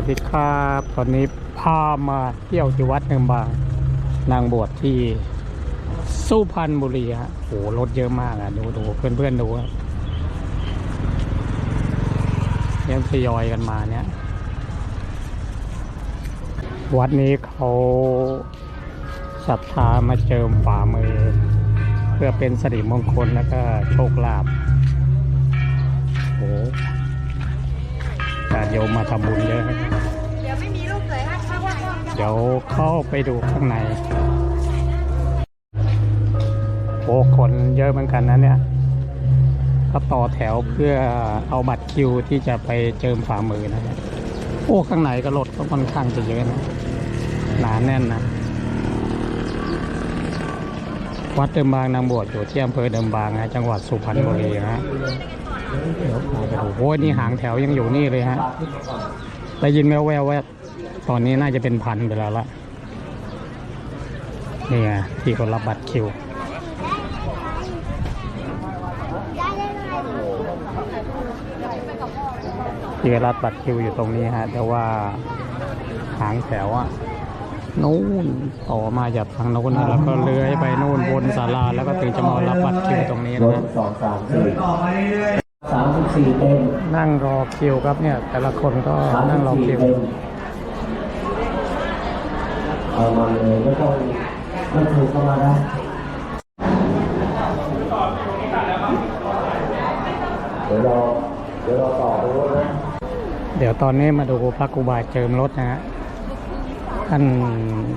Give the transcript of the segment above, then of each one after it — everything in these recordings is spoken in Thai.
วัสดีครับ ตอนนี้พามาเที่ยวที่วัดเนิมบาง นางบวชที่สุพรรณบุรีฮะโหรถเยอะมากอะ ดูดูเพื่อนเพื่อนๆดูครับยังทยอยกันมาเนี่ย วัดนี้เขาศรัทธามาเจิมฝ่ามือ เพื่อเป็นสิริมงคลแล้วก็โชคลาภ ยมมาทำบุญเยอะเดี๋ยวไม่มีลูกเลยครับเพราะว่าเดี๋ยวเข้าไปดูข้างในโอ้คนเยอะเหมือนกันนะเนี่ยก็ต่อแถวเพื่อเอาบัตรคิวที่จะไปเจิมฝ่ามือนะโอ้ข้างในก็รถก็ค่อนข้างจะเยอะนะหนาแน่นนะวัดเดิมบางนางบวชอยู่ที่อำเภอเดิมบางนะจังหวัดสุพรรณบุรีนะ โอ้ยนี่หางแถวยังอยู่นี่เลยฮะได้ยินแววๆว่าตอนนี้น่าจะเป็นพันไปแล้วละนี่ไงที่คนรับบัตรคิวที่รับบัตรคิวอยู่ตรงนี้ฮะแต่ว่าหางแถวอะนู่นต่อมาจากทางโน้นแล้วก็เลื้อยไปนู่นบนศาลาแล้วก็ถึงจะมารับบัตรคิวตรงนี้นะ ถฮะสองสามสี่สามสิบสี่เต็มนั่งรอคิวครับเนี่ย แต่ละคนก็สามนั่สิงบรอสี่คิวเต็มเอามาเลยไม่ต้องไม่ถูกเข้ามาได้เดี๋ยวเราเดี๋ยวเราต่อไปรถนะเดี๋ยวตอนนี้มาดูพระครูบาเจิมรถนะฮะท่าน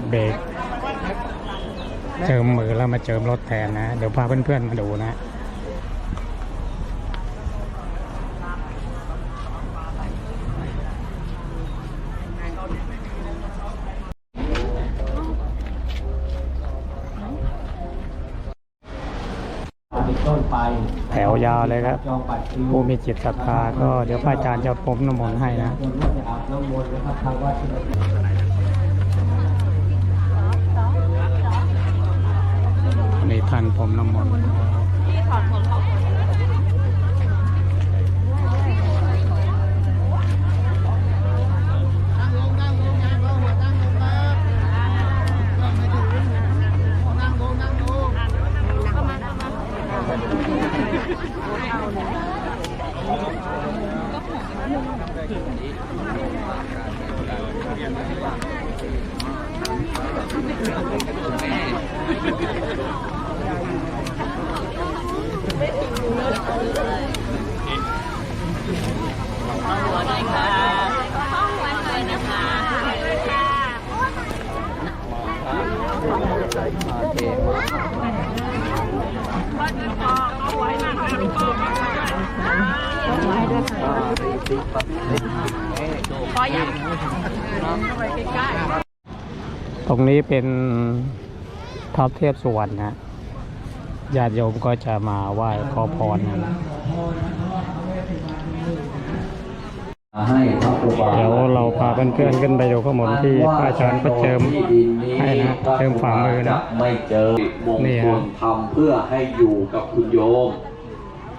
เบรกเจิมมือแล้วมาเจิมรถแทนนะ เดี๋ยวพาเพื่อนๆมาดูนะ เป็นต้นไปแถวยาวเลยครับ จองบัตรคิวผู้มีจิตศรัทธาก็เดี๋ยวพระอาจารย์จะพรมน้ำมนต์ให้นะคนว่าจะอาบน้ำมนต์นะครับทางวัดที่เรานี่ท่านพรมน้ำมนต์ เทมา พอไว้มากนะพี่ ตรงนี้เป็นท็อปเทพสุวรรณนะญาติโยมก็จะมาไหว้ขอพรนะให้พระครูบาเดี๋ยวเราพาเพื่อนๆขึ้นไปดูข้างบนที่พระอาจารย์ก็เจิมให้นะเจิมฝ่ามือนะไม่เจอมงนี่คฮะลทำเพื่อให้อยู่กับคุณโยม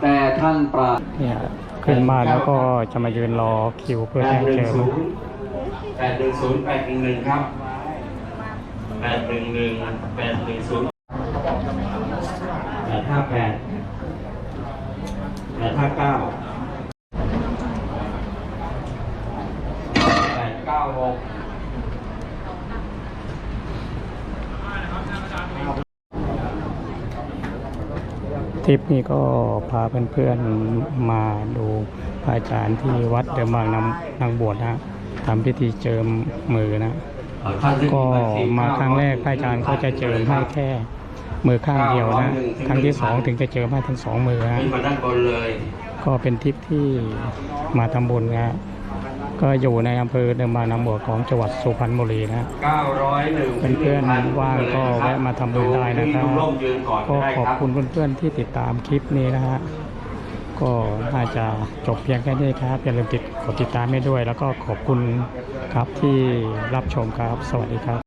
แต่ท่านปราเนี่ย ขึ้นมาแล้วก็จะมายืนรอคิวเพื่อแปให้ดหนึ่เจิงมศูนย์แปดหนึ่งศูนย์แปดหนึ่งหนึ่งครับแปดหนึ่งหนึ่งแปดหนึ่งศูนย์แปดห้าแปดแปดห้าเก้าแปดเก้าหก ทริปนี้ก็พาเพื่อนๆมาดูพระอาจารย์ที่วัดเดิมบางนำนางบวชนะทำพิธีเจิมมือนะก็มาครั้งแรกพระอาจารย์ก็จะเจิมให้แค่มือข้างเดียวนะครั้งที่สองถึงจะเจิมให้ทั้งสองมือฮะมาด้านบนเลยก็เป็นทริปที่มาทำบุญนะ ก็อยู่ในอำเภอเดิมบางนำบวชของจังหวัดสุพรรณบุรีนะ901เพื่อนๆว่างก็แวะมาทำบุญได้นะครับดูร่มยืนก่อนก็ได้ขอบรับคุณเพื่อนๆที่ติดตามคลิปนี้นะฮะก็น่าจะจบเพียงแค่นี้ครับอย่าลืมติดกดติดตามให้ด้วย แล้วก็ขอบคุณครับที่รับชมครับ สวัสดีครับ